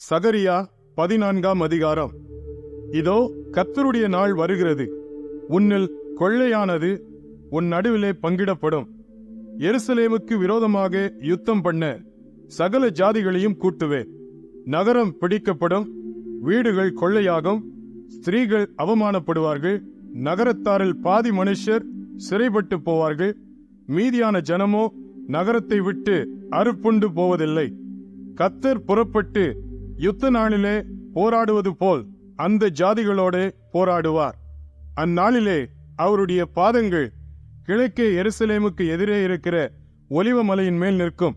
சகரியா பதினான்காம் அதிகாரம். இதோ கத்தருடைய நாள் வருகிறது. உன்னில் கொள்ளையானது உன் நடுவிலே பங்கிடப்படும். எருசலேமுக்கு விரோதமாக யுத்தம் பண்ண சகல ஜாதிகளையும் கூட்டுவேன் நகரம் பிடிக்கப்படும் வீடுகள் கொள்ளையாகும் ஸ்திரீகள் அவமானப்படுவார்கள் நகரத்தாரில் பாதி மனுஷர் சிறைப்பட்டு போவார்கள். மீதியான ஜனமோ நகரத்தை விட்டு அறுப்புண்டு போவதில்லை. கத்தர் புறப்பட்டு யுத்த நாளிலே போராடுவது போல் அந்த ஜாதிகளோடு போராடுவார். அந்நாளிலே அவருடைய பாதங்கள் கிழக்கே எருசலேமுக்கு எதிரே இருக்கிற ஒலிவ மலையின் மேல் நிற்கும்.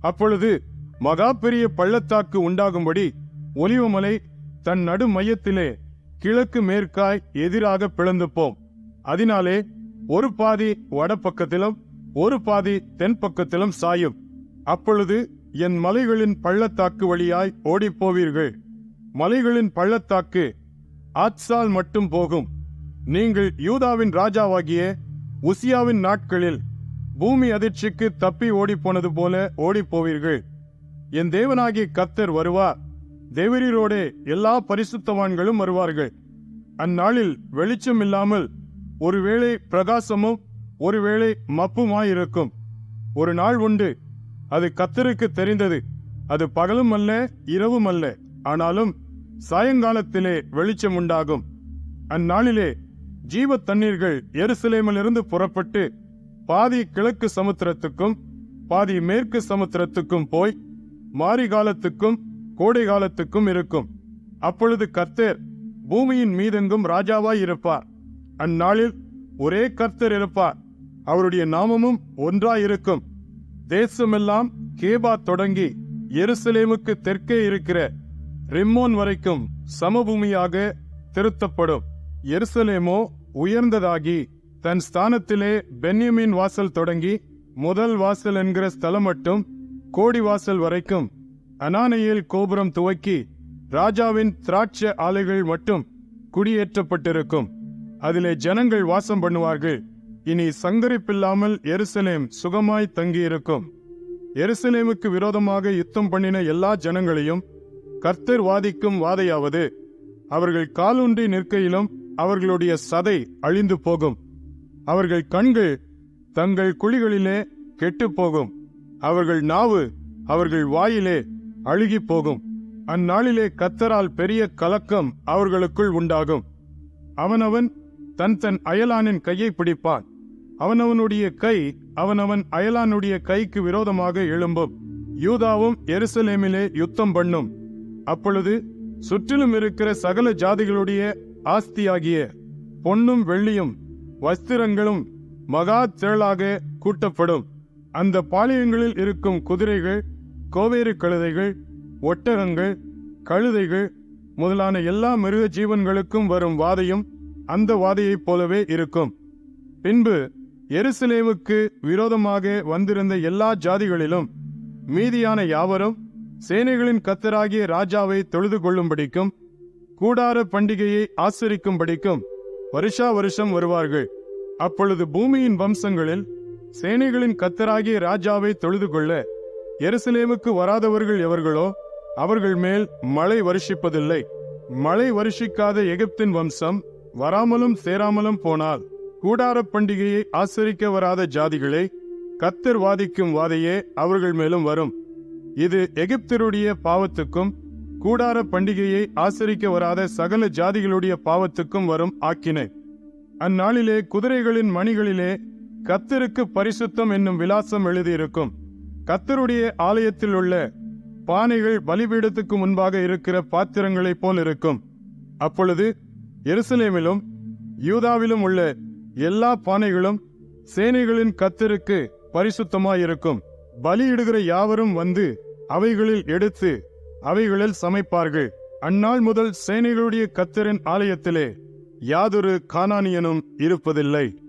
அப்பொழுது மகா பெரிய பள்ளத்தாக்கு உண்டாகும்படி ஒலிவமலை தன் நடு மையத்திலே கிழக்கு மேற்காய் எதிராக பிளந்து போம் அதனாலே ஒரு பாதி வடபக்கத்திலும் ஒரு பாதி தென் பக்கத்திலும் சாயும். அப்பொழுது என் மலைகளின் பள்ளத்தாக்கு வழியாய் ஓடிப் போவீர்கள் மலைகளின் பள்ளத்தாக்கு ஆத்சால் மட்டும் போகும். நீங்கள் யூதாவின் ராஜாவாகிய உசியாவின் நாட்களில் பூமி அதிர்ச்சிக்கு தப்பி ஓடிப்போனது போல ஓடிப் போவீர்கள் என் தேவனாகிய கத்தர் வருவார் தேவரீரோடே எல்லா பரிசுத்தவான்களும் வருவார்கள். அந்நாளில் வெளிச்சம் இல்லாமல் ஒருவேளை பிரகாசமும் ஒருவேளை மப்புமாயிருக்கும். ஒரு நாள் உண்டு. அது கத்தருக்கு தெரிந்தது. அது பகலும் அல்ல இரவும் அல்ல. ஆனாலும் சாயங்காலத்திலே வெளிச்சம் உண்டாகும். அந்நாளிலே ஜீவ தண்ணீர்கள் எருசலேமிலிருந்து புறப்பட்டு பாதி கிழக்கு சமுத்திரத்துக்கும் பாதி மேற்கு சமுத்திரத்துக்கும் போய் மாரி காலத்துக்கும் கோடை காலத்துக்கும் இருக்கும். அப்பொழுது கர்த்தர் பூமியின் மீதெங்கும் ராஜாவாய் இருப்பார் அந்நாளில் ஒரே கர்த்தர் இருப்பார். அவருடைய நாமமும் ஒன்றாயிருக்கும். தேசமெல்லாம் கேபா தொடங்கி எருசலேமுக்கு தெற்கே இருக்கிற ரிம்மோன் வரைக்கும் சமபூமியாக திருத்தப்படும். எருசலேமோ உயர்ந்ததாகி தன் ஸ்தானத்திலே பென்யமின் வாசல் தொடங்கி முதல் வாசல் என்கிற ஸ்தலம் மட்டும் கோடி வாசல் வரைக்கும் அனானையில் கோபுரம் துவக்கி ராஜாவின் திராட்ச ஆலைகள் மட்டும் குடியேற்றப்பட்டிருக்கும். அதிலே ஜனங்கள் வாசம் பண்ணுவார்கள். இனி சங்கரிப்பில்லாமல் எருசலேம் சுகமாய் தங்கியிருக்கும். எருசலேமுக்கு விரோதமாக யுத்தம் பண்ணின எல்லா ஜனங்களையும் கர்த்தர் வாதிக்கும் வாதையாவது அவர்கள் காலூன்றி நிற்கையிலும் அவர்களுடைய சதை அழிந்து போகும். அவர்கள் கண்கள் தங்கள் குழிகளிலே கெட்டுப் போகும் அவர்கள் நாவு அவர்கள் வாயிலே அழுகி போகும் அந்நாளிலே கத்தரால் பெரிய கலக்கம் அவர்களுக்குள் உண்டாகும். அவனவன் தன் தன் அயலானின் கையை பிடிப்பான். அவனவனுடைய கை அவனவன் அயலானுடைய கைக்கு விரோதமாக எழும்பும். யூதாவும் எருசலேமிலே யுத்தம் பண்ணும். அப்பொழுது சுற்றிலும் இருக்கிற சகல ஜாதிகளுடைய ஆஸ்தியாகிய பொன்னும் வெள்ளியும் வஸ்திரங்களும் மகா திரளாக கூட்டப்படும். அந்த பாளையங்களில் இருக்கும் குதிரைகள் கோவேறு கழுதைகள் ஒட்டகங்கள் கழுதைகள் முதலான எல்லா மிருக ஜீவன்களுக்கும் வரும் வாதையும் அந்த வாதையைப் போலவே இருக்கும். பின்பு எருசலேமுக்கு விரோதமாக வந்திருந்த எல்லா ஜாதிகளிலும் மீதியான யாவரும் சேனைகளின் கத்தராகிய ராஜாவை தொழுது கொள்ளும்படிக்கும் கூடார பண்டிகையை ஆசரிக்கும்படிக்கும் வருஷா வருஷம் வருவார்கள். அப்பொழுது பூமியின் வம்சங்களில் சேனைகளின் கத்தராகிய ராஜாவை தொழுது கொள்ள எருசலேமுக்கு வராதவர்கள் எவர்களோ அவர்கள் மேல் மழை வருஷிப்பதில்லை. மழை வருஷிக்காத எகிப்தின் வம்சம் வராமலும் சேராமலும் போனால் கூடார பண்டிகையை ஆசரிக்க வராத ஜாதிகளை கத்தர் வாதிக்கும் வாதையே அவர்கள் மேலும் வரும். இது எகிப்தருடைய பாவத்துக்கும் கூடார பண்டிகையை ஆசரிக்க வராத சகல ஜாதிகளுடைய பாவத்துக்கும் வரும் ஆக்கினை. அந்நாளிலே குதிரைகளின் மணிகளிலே கத்தருக்கு பரிசுத்தம் என்னும் விலாசம் எழுதியிருக்கும். கத்தருடைய ஆலயத்தில் உள்ள பானைகள் பலிபீடத்துக்கு முன்பாக இருக்கிற பாத்திரங்களைப் போல் இருக்கும். அப்பொழுது எருசலேமிலும் யூதாவிலும் உள்ள எல்லா பானைகளும் சேனைகளின் கத்தருக்கு பரிசுத்தமாயிருக்கும். பலியிடுகிற யாவரும் வந்து அவைகளில் எடுத்து அவைகளில் சமைப்பார்கள். அந்நாள் முதல் சேனைகளுடைய கத்தரின் ஆலயத்திலே யாதொரு கானானியனும் இருப்பதில்லை.